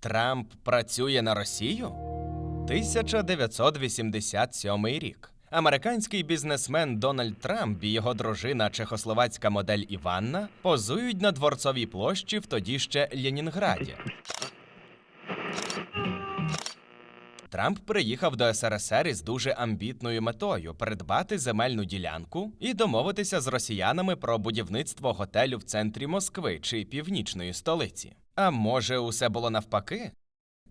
Трамп працює на Росію? 1987 рік. Американський бізнесмен Дональд Трамп і його дружина чехословацька модель Іванна позують на дворцовій площі в тоді ще Ленінграді. Трамп приїхав до СРСР із дуже амбітною метою придбати земельну ділянку і домовитися з росіянами про будівництво готелю в центрі Москви чи північної столиці. А може, усе було навпаки?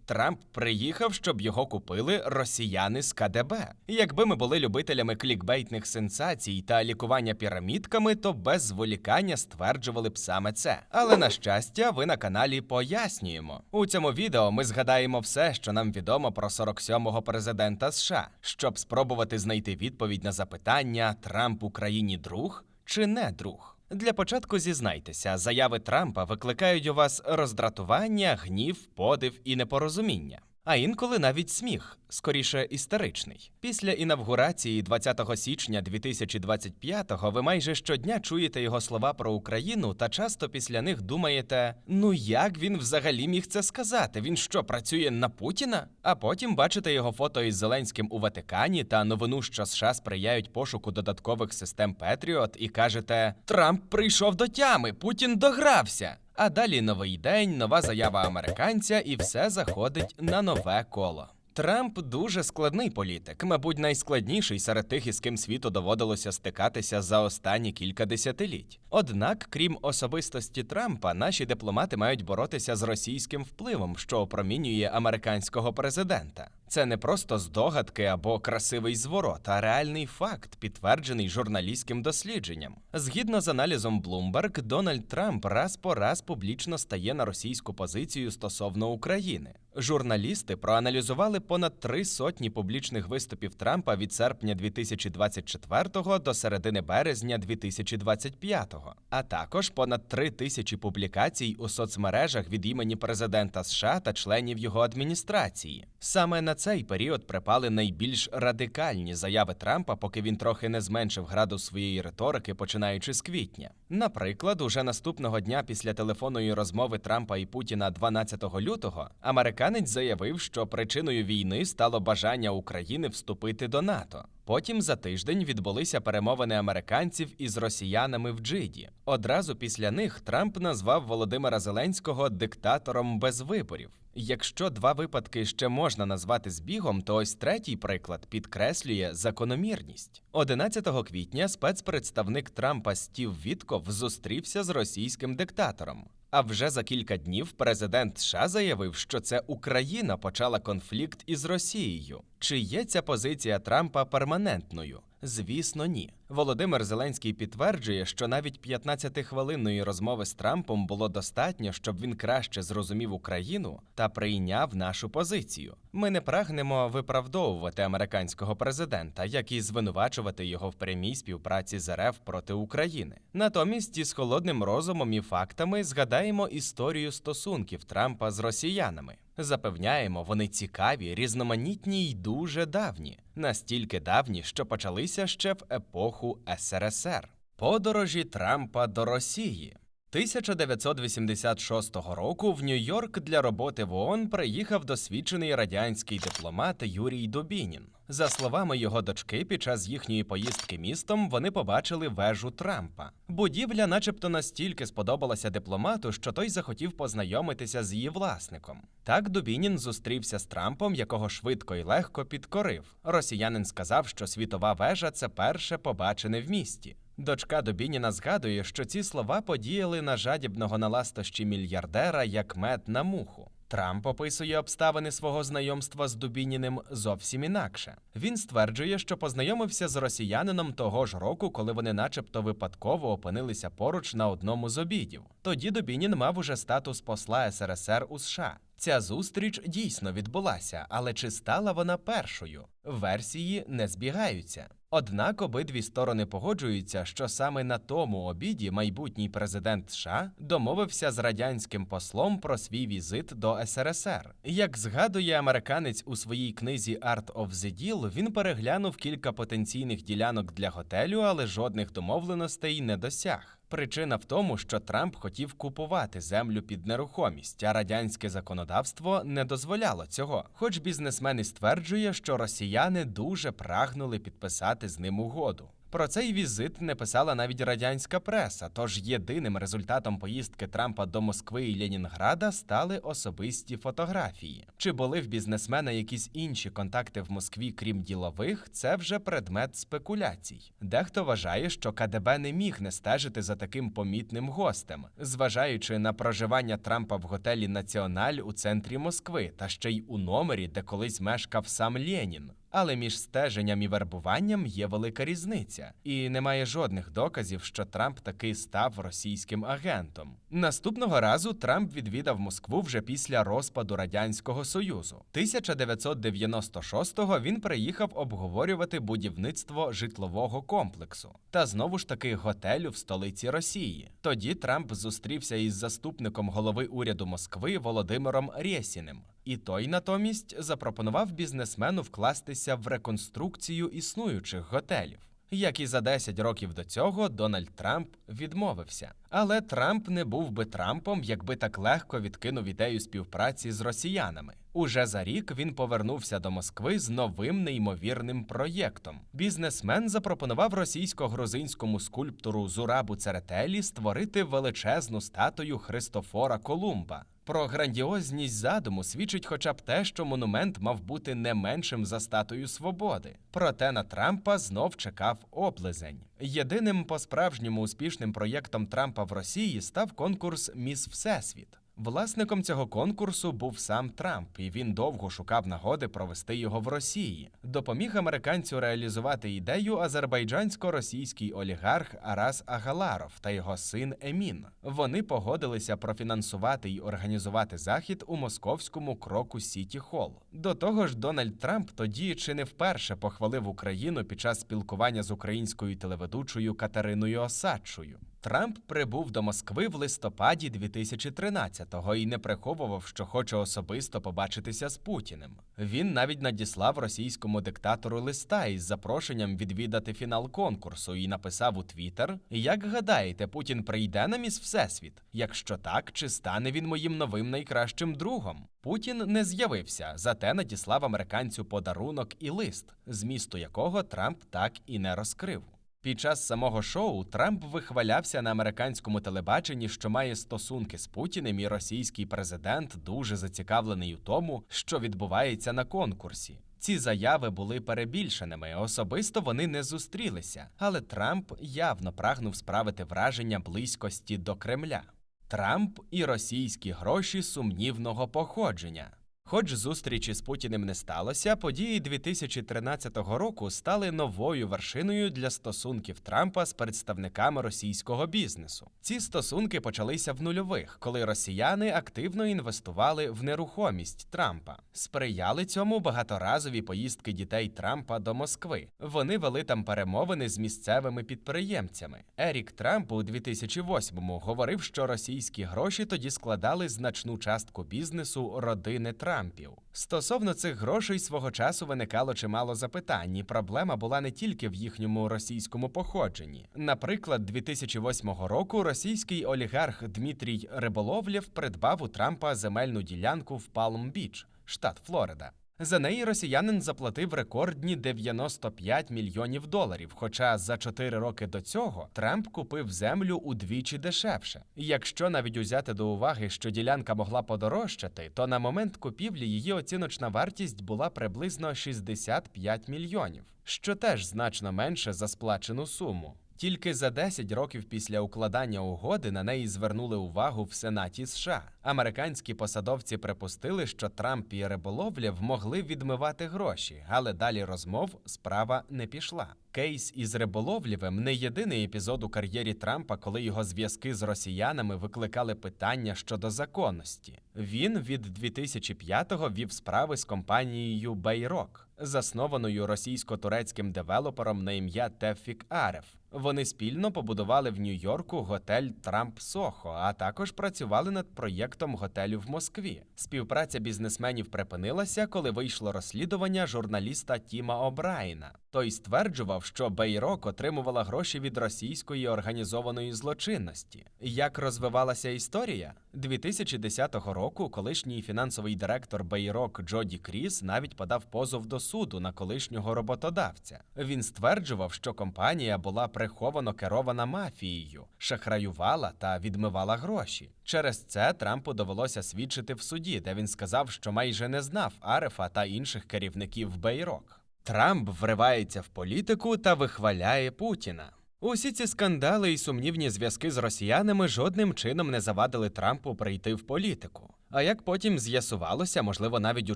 Трамп приїхав, щоб його купили росіяни з КДБ. Якби ми були любителями клікбейтних сенсацій та лікування пірамідками, то без зволікання стверджували б саме це. Але на щастя, ви на каналі пояснюємо. У цьому відео ми згадаємо все, що нам відомо про 47-го президента США, щоб спробувати знайти відповідь на запитання: Трамп Україні друг чи не друг. Для початку зізнайтеся, заяви Трампа викликають у вас роздратування, гнів, подив і непорозуміння. А інколи навіть сміх, скоріше істеричний. Після інавгурації 20 січня 2025-го ви майже щодня чуєте його слова про Україну та часто після них думаєте: ну як він взагалі міг це сказати? Він що, працює на Путіна? А потім бачите його фото із Зеленським у Ватикані та новину, що США сприяють пошуку додаткових систем Петріот, і кажете: Трамп прийшов до тями, Путін догрався. А далі новий день, нова заява американця, і все заходить на нове коло. Трамп дуже складний політик, мабуть, найскладніший серед тих, із ким світу доводилося стикатися за останні кілька десятиліть. Однак, крім особистості Трампа, наші дипломати мають боротися з російським впливом, що опромінює американського президента. Це не просто здогадки або красивий зворот, а реальний факт, підтверджений журналістським дослідженням. Згідно з аналізом Bloomberg, Дональд Трамп раз по раз публічно стає на російську позицію стосовно України. Журналісти проаналізували понад три сотні публічних виступів Трампа від серпня 2024 до середини березня 2025, а також понад три тисячі публікацій у соцмережах від імені президента США та членів його адміністрації. Саме на цей період припали найбільш радикальні заяви Трампа, поки він трохи не зменшив градус своєї риторики, починаючи з квітня. Наприклад, уже наступного дня після телефонної розмови Трампа і Путіна 12 лютого американець заявив, що причиною війни стало бажання України вступити до НАТО. Потім за тиждень відбулися перемовини американців із росіянами в Джиді. Одразу після них Трамп назвав Володимира Зеленського диктатором без виборів. Якщо два випадки ще можна назвати збігом, то ось третій приклад підкреслює закономірність. 11 квітня спецпредставник Трампа Стів Вітков зустрівся з російським диктатором. А вже за кілька днів президент США заявив, що це Україна почала конфлікт із Росією. Чи є ця позиція Трампа перманентною? Звісно, ні. Володимир Зеленський підтверджує, що навіть 15-хвилинної розмови з Трампом було достатньо, щоб він краще зрозумів Україну та прийняв нашу позицію. Ми не прагнемо виправдовувати американського президента, як і звинувачувати його в прямій співпраці з РФ проти України. Натомість, із холодним розумом і фактами згадаємо історію стосунків Трампа з росіянами. Запевняємо, вони цікаві, різноманітні й дуже давні, настільки давні, що почалися ще в епоху СРСР. Подорожі Трампа до Росії. 1986 року в Нью-Йорк для роботи в ООН приїхав досвідчений радянський дипломат Юрій Дубінін. За словами його дочки, під час їхньої поїздки містом вони побачили вежу Трампа. Будівля, начебто, настільки сподобалася дипломату, що той захотів познайомитися з її власником. Так Дубінін зустрівся з Трампом, якого швидко і легко підкорив. Росіянин сказав, що світова вежа це перше побачене в місті. Дочка Добініна згадує, що ці слова подіяли на жадібного на ластощі мільярдера як мед на муху. Трамп описує обставини свого знайомства з Дубініним зовсім інакше. Він стверджує, що познайомився з росіянином того ж року, коли вони, начебто, випадково опинилися поруч на одному з обідів. Тоді Дубінін мав уже статус посла СРСР у США. Ця зустріч дійсно відбулася, але чи стала вона першою? Версії не збігаються. Однак обидві сторони погоджуються, що саме на тому обіді майбутній президент США домовився з радянським послом про свій візит до СРСР. Як згадує американець у своїй книзі Art of the Deal, він переглянув кілька потенційних ділянок для готелю, але жодних домовленостей не досяг. Причина в тому, що Трамп хотів купувати землю під нерухомість, а радянське законодавство не дозволяло цього. Хоч бізнесмен і стверджує, що росіяни дуже прагнули підписати з ним угоду. Про цей візит не писала навіть радянська преса. Тож єдиним результатом поїздки Трампа до Москви і Ленінграда стали особисті фотографії. Чи були в бізнесмена якісь інші контакти в Москві, крім ділових, це вже предмет спекуляцій. Дехто вважає, що КДБ не міг не стежити за таким помітним гостем, зважаючи на проживання Трампа в готелі Національ у центрі Москви та ще й у номері, де колись мешкав сам Ленін. Але між стеженням і вербуванням є велика різниця, і немає жодних доказів, що Трамп таки став російським агентом. Наступного разу Трамп відвідав Москву вже після розпаду радянського союзу. 1996-го він приїхав обговорювати будівництво житлового комплексу та знову ж таки готелю в столиці Росії. Тоді Трамп зустрівся із заступником голови уряду Москви Володимиром Рєсіним. І той натомість запропонував бізнесмену вкластися в реконструкцію існуючих готелів. Як і за 10 років до цього, Дональд Трамп відмовився. Але Трамп не був би Трампом, якби так легко відкинув ідею співпраці з росіянами. Уже за рік він повернувся до Москви з новим неймовірним проєктом. Бізнесмен запропонував російсько-грузинському скульптору Зурабу Церетелі створити величезну статую Христофора Колумба. Про грандіозність задуму свідчить хоча б те, що монумент мав бути не меншим за статую свободи. Проте на Трампа знов чекав облизень. Єдиним по-справжньому успішним проєктом Трампа в Росії став конкурс Міс Всесвіт. Власником цього конкурсу був сам Трамп, і він довго шукав нагоди провести його в Росії. Допоміг американцю реалізувати ідею азербайджансько-російський олігарх Арас Агаларов та його син Емін. Вони погодилися профінансувати й організувати захід у московському кроку Сіті Холл. До того ж, Дональд Трамп тоді чи не вперше похвалив Україну під час спілкування з українською телеведучою Катериною Осадчою. Трамп прибув до Москви в листопаді 2013-го і не приховував, що хоче особисто побачитися з Путіним. Він навіть надіслав російському диктатору листа із запрошенням відвідати фінал конкурсу і написав у Твіттер: Як гадаєте, Путін прийде на міс Всесвіт? Якщо так, чи стане він моїм новим найкращим другом? Путін не з'явився, зате надіслав американцю подарунок і лист, змісту якого Трамп так і не розкрив. Під час самого шоу Трамп вихвалявся на американському телебаченні, що має стосунки з Путіним, і російський президент дуже зацікавлений у тому, що відбувається на конкурсі. Ці заяви були перебільшеними. Особисто вони не зустрілися, але Трамп явно прагнув справити враження близькості до Кремля. Трамп і російські гроші сумнівного походження. Хоч зустрічі з Путіним не сталося, події 2013 року стали новою вершиною для стосунків Трампа з представниками російського бізнесу. Ці стосунки почалися в нульових, коли росіяни активно інвестували в нерухомість Трампа. Сприяли цьому багаторазові поїздки дітей Трампа до Москви. Вони вели там перемовини з місцевими підприємцями. Ерік Трамп у 2008-му говорив, що російські гроші тоді складали значну частку бізнесу родини Трампа. Трампів. Стосовно цих грошей свого часу виникало чимало запитань. і Проблема була не тільки в їхньому російському походженні. Наприклад, 2008 року російський олігарх Дмитрій Риболовлєв придбав у Трампа земельну ділянку в Палм-Біч, штат Флорида. За неї росіянин заплатив рекордні 95 мільйонів доларів. Хоча за 4 роки до цього Трамп купив землю удвічі дешевше. Якщо навіть узяти до уваги, що ділянка могла подорожчати, то на момент купівлі її оціночна вартість була приблизно 65 мільйонів, що теж значно менше за сплачену суму. Тільки за 10 років після укладання угоди на неї звернули увагу в Сенаті США. Американські посадовці припустили, що Трамп і Риболовлєв могли відмивати гроші, але далі розмов справа не пішла. Кейс із Риболовлєвим не єдиний епізод у кар'єрі Трампа, коли його зв'язки з росіянами викликали питання щодо законності. Він від 2005-го вів справи з компанією Байрок, заснованою російсько-турецьким девелопером на ім'я Тефік Ареф. Вони спільно побудували в Нью-Йорку готель Трамп Сохо, а також працювали над проєктом готелю в Москві. Співпраця бізнесменів припинилася, коли вийшло розслідування журналіста Тіма Обрайна. Той стверджував, що Бейрок отримувала гроші від російської організованої злочинності. Як розвивалася історія? 2010 року колишній фінансовий директор Бейрок Джоді Кріс навіть подав позов до суду на колишнього роботодавця. Він стверджував, що компанія була приховано керована мафією, шахраювала та відмивала гроші. Через це Трампу довелося свідчити в суді, де він сказав, що майже не знав Арефа та інших керівників Бейрок. Трамп вривається в політику та вихваляє Путіна. Усі ці скандали і сумнівні зв'язки з росіянами жодним чином не завадили Трампу прийти в політику. А як потім з'ясувалося, можливо, навіть у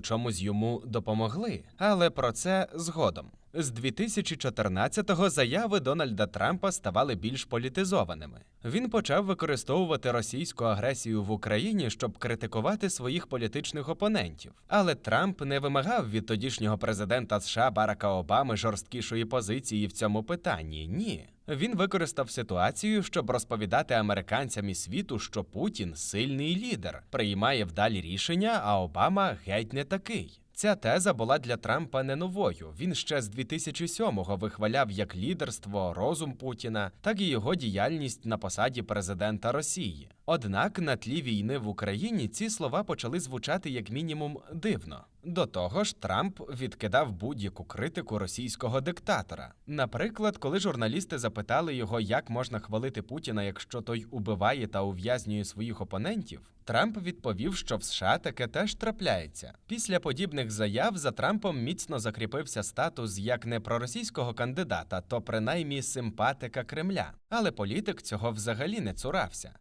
чомусь йому допомогли. Але про це згодом. З 2014-го заяви Дональда Трампа ставали більш політизованими. Він почав використовувати російську агресію в Україні, щоб критикувати своїх політичних опонентів. Але Трамп не вимагав від тодішнього президента США Барака Обами жорсткішої позиції в цьому питанні. Ні. Він використав ситуацію, щоб розповідати американцям і світу, що Путін сильний лідер, приймає вдалі рішення, а Обама геть не такий. Ця теза була для Трампа не новою. Він ще з 2007-го вихваляв як лідерство, розум Путіна, так і його діяльність на посаді президента Росії. Однак на тлі війни в Україні ці слова почали звучати як мінімум дивно. До того ж, Трамп відкидав будь-яку критику російського диктатора. Наприклад, коли журналісти запитали його, як можна хвалити Путіна, якщо той убиває та ув'язнює своїх опонентів, Трамп відповів, що в США таке теж трапляється. Після подібних заяв за Трампом міцно закріпився статус як не проросійського кандидата, то принаймні симпатика Кремля. Але політик цього взагалі не цурався.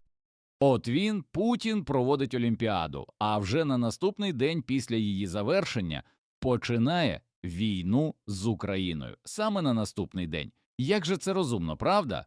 От він, Путін, проводить Олімпіаду, а вже на наступний день після її завершення починає війну з Україною. Саме на наступний день. Як же це розумно, правда?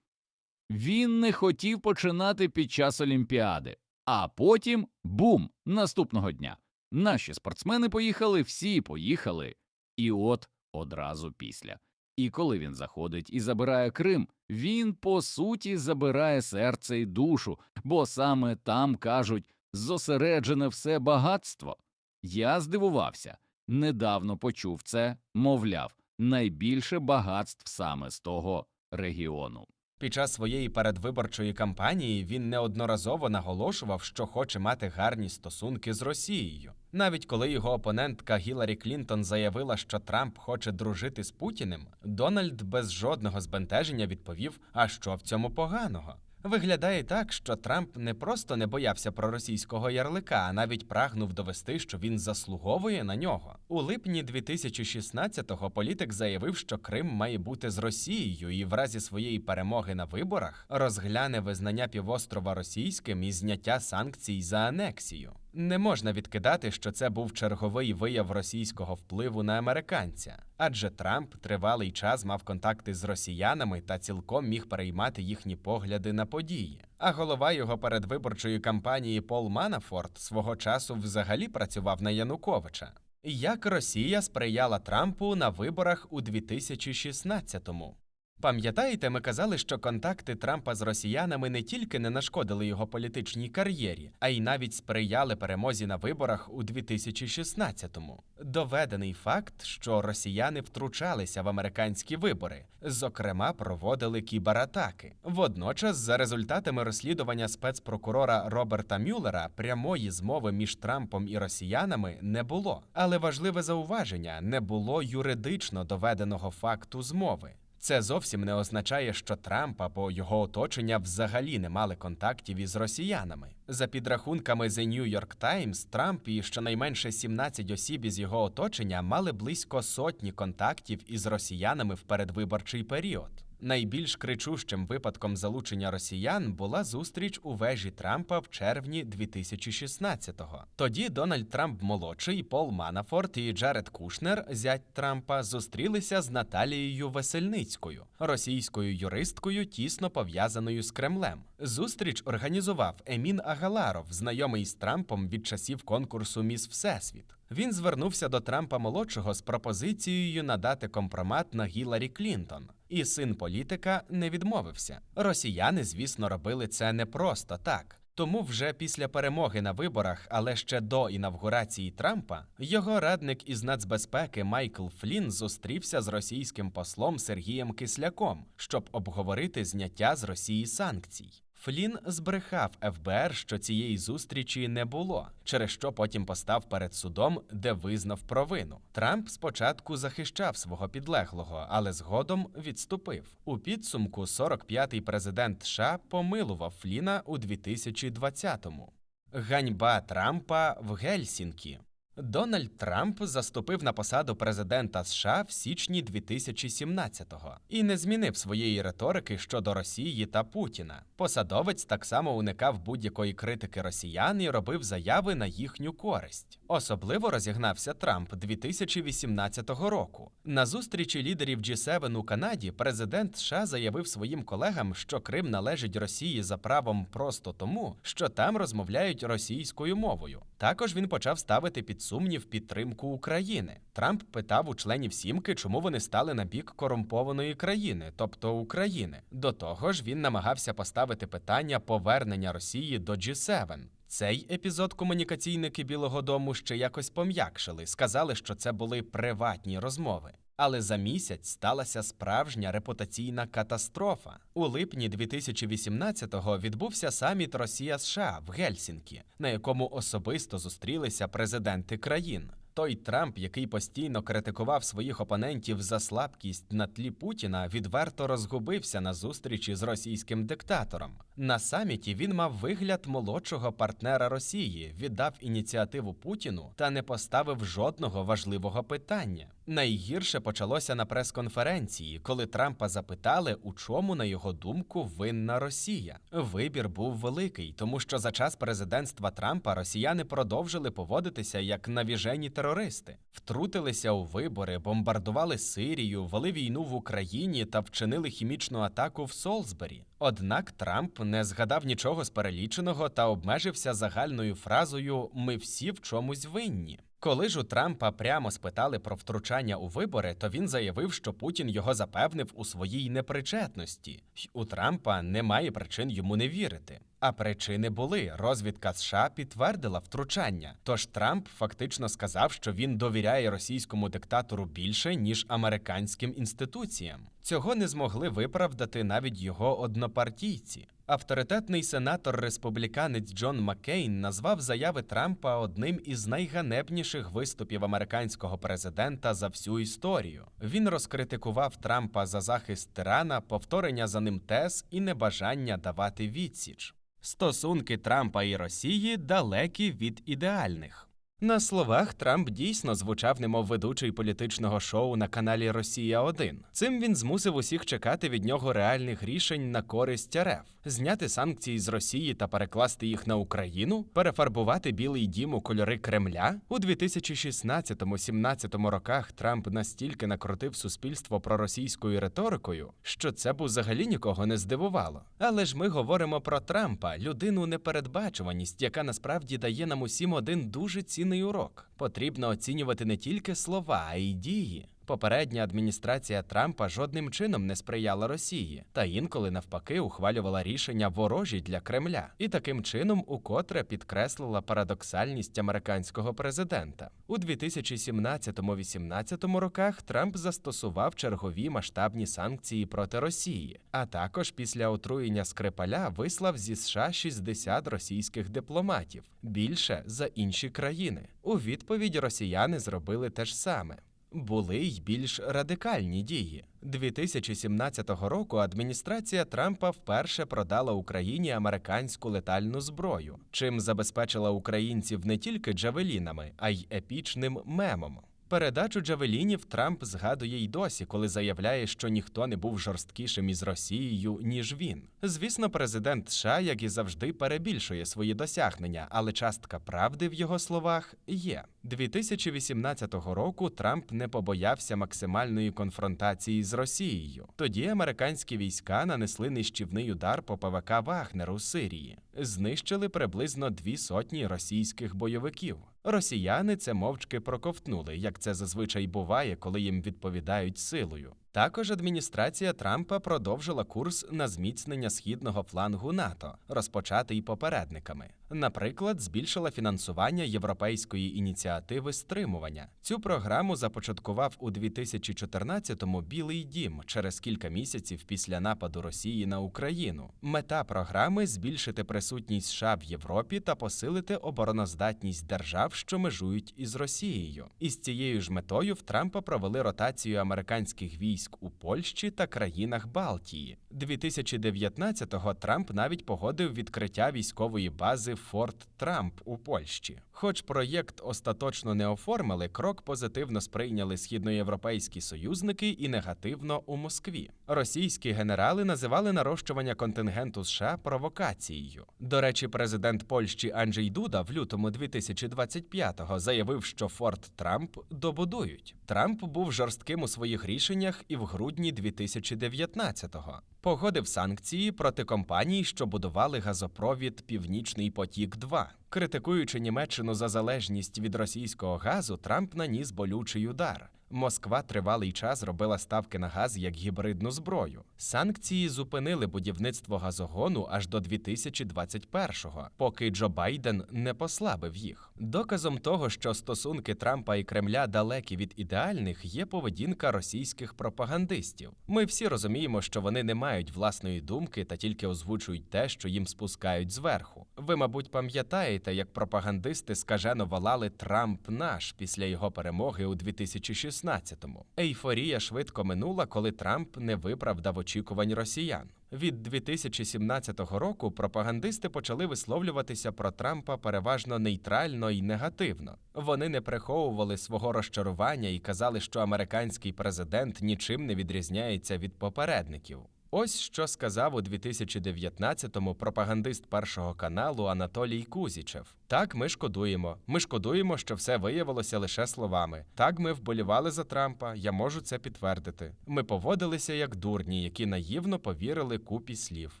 Він не хотів починати під час Олімпіади, а потім бум! Наступного дня. Наші спортсмени поїхали, всі поїхали. І от одразу після. І коли він заходить і забирає Крим, він по суті забирає серце і душу, бо саме там кажуть зосереджене все багатство. Я здивувався, недавно почув це, мовляв, найбільше багатств саме з того регіону. Під час своєї передвиборчої кампанії він неодноразово наголошував, що хоче мати гарні стосунки з Росією. Навіть коли його опонентка Гіларі Клінтон заявила, що Трамп хоче дружити з Путіним, Дональд без жодного збентеження відповів: А що в цьому поганого? Виглядає так, що Трамп не просто не боявся проросійського ярлика, а навіть прагнув довести, що він заслуговує на нього. У липні 2016-го політик заявив, що Крим має бути з Росією і в разі своєї перемоги на виборах розгляне визнання півострова російським і зняття санкцій за анексію. Не можна відкидати, що це був черговий вияв російського впливу на американця, адже Трамп тривалий час мав контакти з росіянами та цілком міг переймати їхні погляди на події. А голова його передвиборчої кампанії Пол Манафорт свого часу взагалі працював на Януковича. Як Росія сприяла Трампу на виборах у 2016-му? Пам'ятаєте, ми казали, що контакти Трампа з росіянами не тільки не нашкодили його політичній кар'єрі, а й навіть сприяли перемозі на виборах у 2016-му. Доведений факт, що росіяни втручалися в американські вибори, зокрема, проводили кібератаки. Водночас, за результатами розслідування спецпрокурора Роберта Мюллера, прямої змови між Трампом і росіянами не було. Але важливе зауваження не було юридично доведеного факту змови. Це зовсім не означає, що Трамп або його оточення взагалі не мали контактів із росіянами. За підрахунками The New York Times, Трамп і щонайменше 17 осіб із його оточення мали близько сотні контактів із росіянами в передвиборчий період. Найбільш кричущим випадком залучення росіян була зустріч у вежі Трампа в червні 2016-го. Тоді Дональд Трамп молодший, Пол Манафорт і Джаред Кушнер, зять Трампа, зустрілися з Наталією Весельницькою, російською юристкою, тісно пов'язаною з Кремлем. Зустріч організував Емін Агаларов, знайомий з Трампом від часів конкурсу Міс Всесвіт. Він звернувся до Трампа молодшого з пропозицією надати компромат на Гіларі Клінтон. І син політика не відмовився. Росіяни, звісно, робили це не просто так. Тому вже після перемоги на виборах, але ще до інавгурації Трампа, його радник із нацбезпеки Майкл Флін зустрівся з російським послом Сергієм Кисляком, щоб обговорити зняття з Росії санкцій. Флін збрехав ФБР, що цієї зустрічі не було, через що потім постав перед судом, де визнав провину. Трамп спочатку захищав свого підлеглого, але згодом відступив. У підсумку 45-й президент США помилував Фліна у 2020-му. Ганьба Трампа в Гельсінкі. Дональд Трамп заступив на посаду президента США в січні 2017-го і не змінив своєї риторики щодо Росії та Путіна. Посадовець так само уникав будь-якої критики росіян і робив заяви на їхню користь. Особливо розігнався Трамп 2018 року. На зустрічі лідерів G7 у Канаді президент США заявив своїм колегам, що Крим належить Росії за правом просто тому, що там розмовляють російською мовою. Також він почав ставити під сумнів підтримку України. Трамп питав у членів сімки, чому вони стали на бік корумпованої країни, тобто України. До того ж, він намагався поставити питання повернення Росії до G7. Цей епізод комунікаційники Білого Дому ще якось пом'якшили, сказали, що це були приватні розмови. Але за місяць сталася справжня репутаційна катастрофа. У липні 2018-го відбувся саміт Росія США в Гельсінкі, на якому особисто зустрілися президенти країн. Той Трамп, який постійно критикував своїх опонентів за слабкість на тлі Путіна, відверто розгубився на зустрічі з російським диктатором. На саміті він мав вигляд молодшого партнера Росії, віддав ініціативу Путіну та не поставив жодного важливого питання. Найгірше почалося на прес-конференції, коли Трампа запитали, у чому, на його думку, винна Росія. Вибір був великий, тому що за час президентства Трампа росіяни продовжили поводитися як навіжені терористи, втрутилися у вибори, бомбардували Сирію, вели війну в Україні та вчинили хімічну атаку в Солсбері. Однак Трамп не згадав нічого з переліченого та обмежився загальною фразою Ми всі в чомусь винні. Коли ж у Трампа прямо спитали про втручання у вибори, то він заявив, що Путін його запевнив у своїй непричетності. У Трампа немає причин йому не вірити. А причини були. Розвідка США підтвердила втручання. Тож Трамп фактично сказав, що він довіряє російському диктатору більше ніж американським інституціям. Цього не змогли виправдати навіть його однопартійці. Авторитетний сенатор-республіканець Джон Маккейн назвав заяви Трампа одним із найганебніших виступів американського президента за всю історію. Він розкритикував Трампа за захист тирана, повторення за ним тез і небажання давати відсіч. Стосунки Трампа і Росії далекі від ідеальних. На словах Трамп дійсно звучав немов ведучий політичного шоу на каналі Росія 1 Цим він змусив усіх чекати від нього реальних рішень на користь РФ, зняти санкції з Росії та перекласти їх на Україну, перефарбувати Білий Дім у кольори Кремля. У 2016-17 роках Трамп настільки накрутив суспільство проросійською риторикою, що це б взагалі нікого не здивувало. Але ж ми говоримо про Трампа, людину непередбачуваність, яка насправді дає нам усім один дуже цінний урок. Потрібно оцінювати не тільки слова, а й дії. Попередня адміністрація Трампа жодним чином не сприяла Росії, та інколи навпаки ухвалювала рішення ворожі для Кремля, і таким чином укотре підкреслила парадоксальність американського президента. У 2017-18 роках Трамп застосував чергові масштабні санкції проти Росії, а також після отруєння Скрипаля вислав зі США 60 російських дипломатів більше за інші країни. У відповідь росіяни зробили те ж саме. Були й більш радикальні дії. 2017 року адміністрація Трампа вперше продала Україні американську летальну зброю, чим забезпечила українців не тільки джавелінами, а й епічним мемом. Передачу джавелінів Трамп згадує й досі, коли заявляє, що ніхто не був жорсткішим із Росією, ніж він. Звісно, президент США, як і завжди, перебільшує свої досягнення, але частка правди в його словах є. 2018 року Трамп не побоявся максимальної конфронтації з Росією. Тоді американські війська нанесли нищівний удар по ПВК Вагнер у Сирії, знищили приблизно дві сотні російських бойовиків. Росіяни це мовчки проковтнули, як це зазвичай буває, коли їм відповідають силою. Також адміністрація Трампа продовжила курс на зміцнення східного флангу НАТО, розпочатий попередниками. Наприклад, збільшила фінансування європейської ініціативи стримування. Цю програму започаткував у 2014-му Білий Дім через кілька місяців після нападу Росії на Україну. Мета програми збільшити присутність США в Європі та посилити обороноздатність держав, що межують із Росією. Із цією ж метою в Трампа провели ротацію американських військ у Польщі та країнах Балтії. 2019-го Трамп навіть погодив відкриття військової бази Форт Трамп у Польщі. Хоч проєкт остаточно не оформили, крок позитивно сприйняли східноєвропейські союзники і негативно у Москві. Російські генерали називали нарощування контингенту США провокацією. До речі, президент Польщі Анджей Дуда в лютому 2025-го заявив, що Форт Трамп добудують. Трамп був жорстким у своїх рішеннях і в грудні 2019-го погодив санкції проти компаній, що будували газопровід Північний потік 2 Критикуючи Німеччину за залежність від російського газу, Трамп наніс болючий удар. Москва тривалий час робила ставки на газ як гібридну зброю. Санкції зупинили будівництво газогону аж до 2021-го, поки Джо Байден не послабив їх. Доказом того, що стосунки Трампа і Кремля далекі від ідеальних, є поведінка російських пропагандистів. Ми всі розуміємо, що вони не мають власної думки та тільки озвучують те, що їм спускають зверху. Ви, мабуть, пам'ятаєте, як пропагандисти скажено волали Трамп наш після його перемоги у 2016-му. Ейфорія швидко минула, коли Трамп не виправдав очікувань росіян. Від 2017 року пропагандисти почали висловлюватися про Трампа переважно нейтрально і негативно. Вони не приховували свого розчарування і казали, що американський президент нічим не відрізняється від попередників. Ось що сказав у 2019-му пропагандист першого каналу Анатолій Кузічев. Так, ми шкодуємо. Ми шкодуємо, що все виявилося лише словами. Так, ми вболівали за Трампа. Я можу це підтвердити. Ми поводилися як дурні, які наївно повірили купі слів.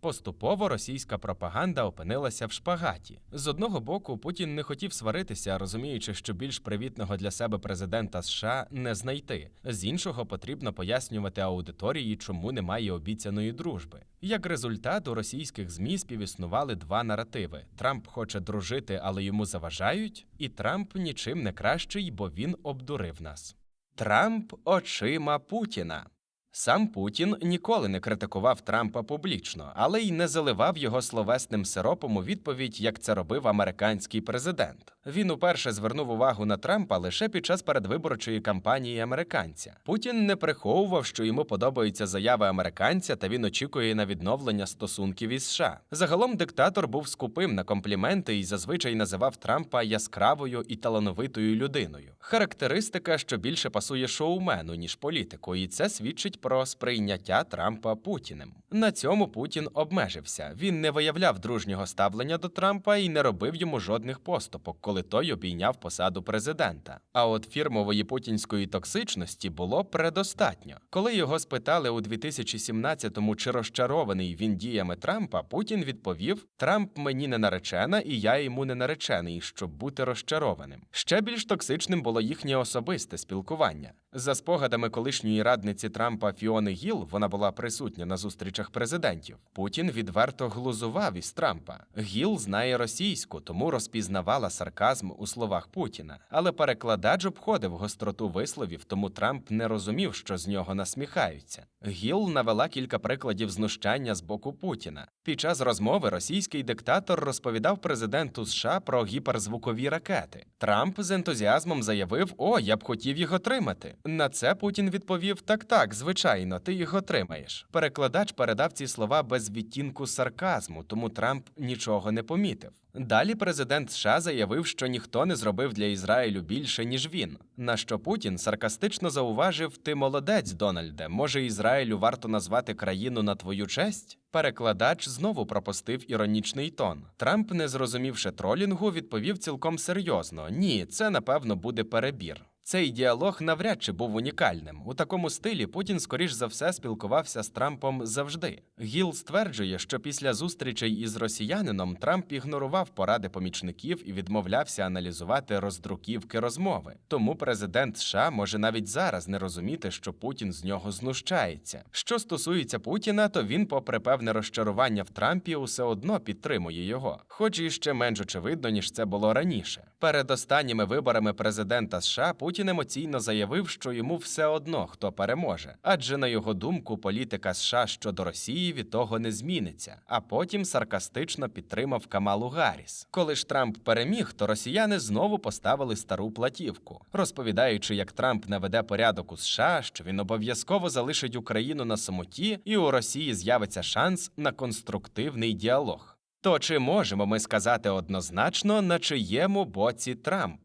Поступово російська пропаганда опинилася в шпагаті. З одного боку, Путін не хотів сваритися, розуміючи, що більш привітного для себе президента США не знайти. З іншого потрібно пояснювати аудиторії, чому немає обіцяної дружби. Як результат, у російських змі співіснували два наративи: Трамп хоче дружити, але йому заважають, і Трамп нічим не кращий, бо він обдурив нас. Трамп очима Путіна. Сам Путін ніколи не критикував Трампа публічно, але й не заливав його словесним сиропом у відповідь, як це робив американський президент. Він уперше звернув увагу на Трампа лише під час передвиборчої кампанії американця. Путін не приховував, що йому подобаються заяви американця, та він очікує на відновлення стосунків із США. Загалом диктатор був скупим на компліменти і зазвичай називав Трампа яскравою і талановитою людиною. Характеристика, що більше пасує шоумену ніж політику, і це свідчить про сприйняття Трампа Путіним. На цьому Путін обмежився. Він не виявляв дружнього ставлення до Трампа і не робив йому жодних поступок, коли той обійняв посаду президента. А от фірмової путінської токсичності було предостатньо. Коли його спитали у 2017-му, чи розчарований він діями Трампа, Путін відповів: Трамп мені не наречена, і я йому не наречений, щоб бути розчарованим. Ще більш токсичним було їхнє особисте спілкування. За спогадами колишньої радниці Трампа Фіони Гіл, вона була присутня на зустрічах президентів. Путін відверто глузував із Трампа. Гіл знає російську, тому розпізнавала сарказм у словах Путіна. Але перекладач обходив гостроту висловів, тому Трамп не розумів, що з нього насміхаються. Гіл навела кілька прикладів знущання з боку Путіна. Під час розмови російський диктатор розповідав президенту США про гіперзвукові ракети. Трамп з ентузіазмом заявив: О, я б хотів їх отримати. На це Путін відповів: Так, так, звичайно, ти їх отримаєш. Перекладач передав ці слова без відтінку сарказму, тому Трамп нічого не помітив. Далі президент США заявив, що ніхто не зробив для Ізраїлю більше, ніж він. На що Путін саркастично зауважив: Ти молодець, Дональде. Може, Ізраїлю варто назвати країну на твою честь? Перекладач знову пропустив іронічний тон. Трамп, не зрозумівши тролінгу, відповів цілком серйозно: Ні, це напевно буде перебір. Цей діалог навряд чи був унікальним. У такому стилі Путін, скоріш за все, спілкувався з Трампом завжди. Гіл стверджує, що після зустрічей із росіянином Трамп ігнорував поради помічників і відмовлявся аналізувати роздруківки розмови. Тому президент США може навіть зараз не розуміти, що Путін з нього знущається. Що стосується Путіна, то він, попри певне розчарування в Трампі, усе одно підтримує його, хоч і ще менш очевидно, ніж це було раніше. Перед останніми виборами президента США Путін емоційно заявив, що йому все одно хто переможе, адже на його думку, політика США щодо Росії від того не зміниться. А потім саркастично підтримав Камалу Гарріс. Коли ж Трамп переміг, то росіяни знову поставили стару платівку, розповідаючи, як Трамп наведе порядок у США, що він обов'язково залишить Україну на самоті, і у Росії з'явиться шанс на конструктивний діалог. То чи можемо ми сказати однозначно, на чиєму боці Трамп?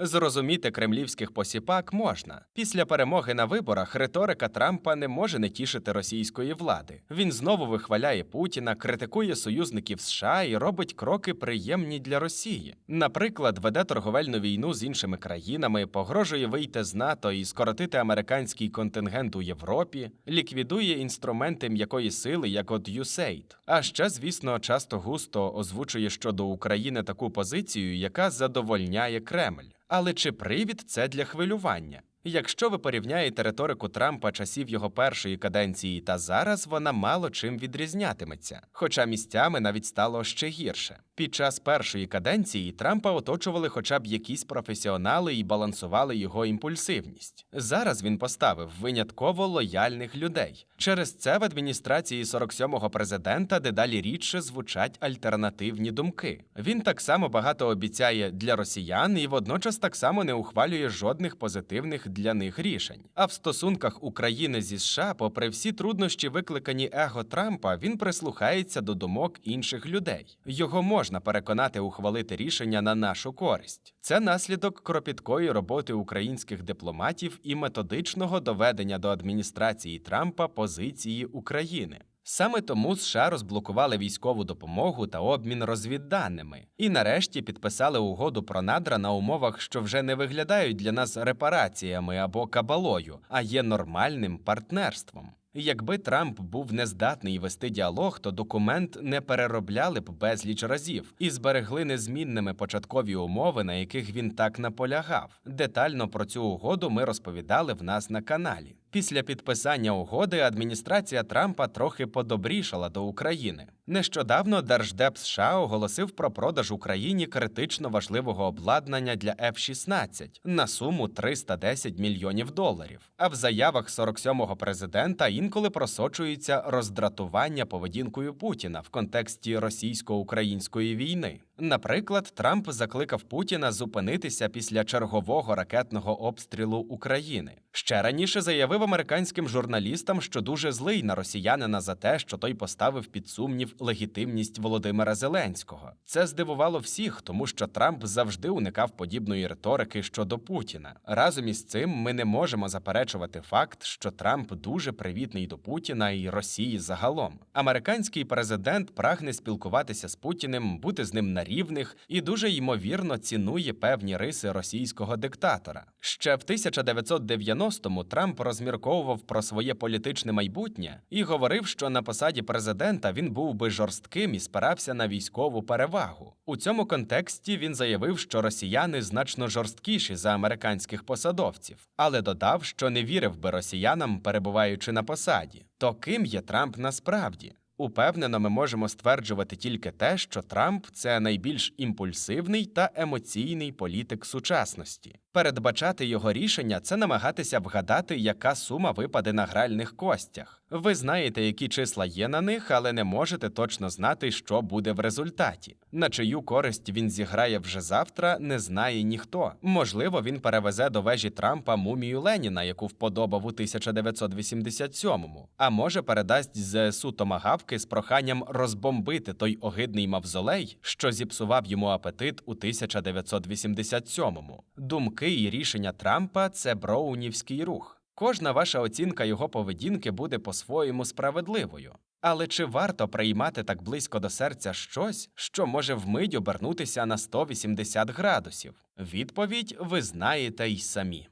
Зрозуміти кремлівських посіпак можна. Після перемоги на виборах риторика Трампа не може не тішити російської влади. Він знову вихваляє Путіна, критикує союзників США і робить кроки приємні для Росії. Наприклад, веде торговельну війну з іншими країнами, погрожує вийти з НАТО і скоротити американський контингент у Європі, ліквідує інструменти м'якої сили, як от USAID. А ще, звісно, часто густо озвучує щодо України таку позицію, яка задовольняє Кремль. Але чи привід це для хвилювання? Якщо ви порівняєте риторику Трампа часів його першої каденції та зараз, вона мало чим відрізнятиметься, хоча місцями навіть стало ще гірше. Під час першої каденції Трампа оточували хоча б якісь професіонали і балансували його імпульсивність. Зараз він поставив винятково лояльних людей. Через це в адміністрації 47-го президента дедалі рідше звучать альтернативні думки. Він так само багато обіцяє для росіян і водночас так само не ухвалює жодних позитивних для них рішень. А в стосунках України зі США, попри всі труднощі, викликані его Трампа, він прислухається до думок інших людей. Його можна переконати ухвалити рішення на нашу користь. Це наслідок кропіткої роботи українських дипломатів і методичного доведення до адміністрації Трампа позиції України. Саме тому США розблокували військову допомогу та обмін розвідданими і нарешті підписали угоду про надра на умовах, що вже не виглядають для нас репараціями або кабалою, а є нормальним партнерством. Якби Трамп був нездатний вести діалог, то документ не переробляли б безліч разів і зберегли незмінними початкові умови, на яких він так наполягав. Детально про цю угоду ми розповідали в нас на каналі. Після підписання угоди адміністрація Трампа трохи подобрішала до України. Нещодавно Держдеп США оголосив про продаж Україні критично важливого обладнання для F-16 на суму 310 мільйонів доларів. А в заявах 47-го президента інколи просочується роздратування поведінкою Путіна в контексті російсько-української війни. Наприклад, Трамп закликав Путіна зупинитися після чергового ракетного обстрілу України. Ще раніше заявив американським журналістам, що дуже злий на росіянина за те, що той поставив під сумнів легітимність Володимира Зеленського. Це здивувало всіх, тому що Трамп завжди уникав подібної риторики щодо Путіна. Разом із цим ми не можемо заперечувати факт, що Трамп дуже привітний до Путіна і Росії загалом. Американський президент прагне спілкуватися з Путіним, бути з ним на рівних і дуже ймовірно цінує певні риси російського диктатора. Ще в 1990-му Трамп розмірковував про своє політичне майбутнє і говорив, що на посаді президента він був би жорстким і спирався на військову перевагу. У цьому контексті він заявив, що росіяни значно жорсткіші за американських посадовців, але додав, що не вірив би росіянам, перебуваючи на посаді. То ким є Трамп насправді? Упевнено, ми можемо стверджувати тільки те, що Трамп це найбільш імпульсивний та емоційний політик сучасності. Передбачати його рішення це намагатися вгадати, яка сума випаде на гральних костях. Ви знаєте, які числа є на них, але не можете точно знати, що буде в результаті. На чию користь він зіграє вже завтра, не знає ніхто. Можливо, він перевезе до вежі Трампа мумію Леніна, яку вподобав у 1987-му, а може передасть ЗСУ томагавки з проханням розбомбити той огидний мавзолей, що зіпсував йому апетит у 1987-му. Думки і рішення Трампа це броунівський рух. Кожна ваша оцінка його поведінки буде по-своєму справедливою. Але чи варто приймати так близько до серця щось, що може вмить обернутися на 180 градусів? Відповідь ви знаєте й самі.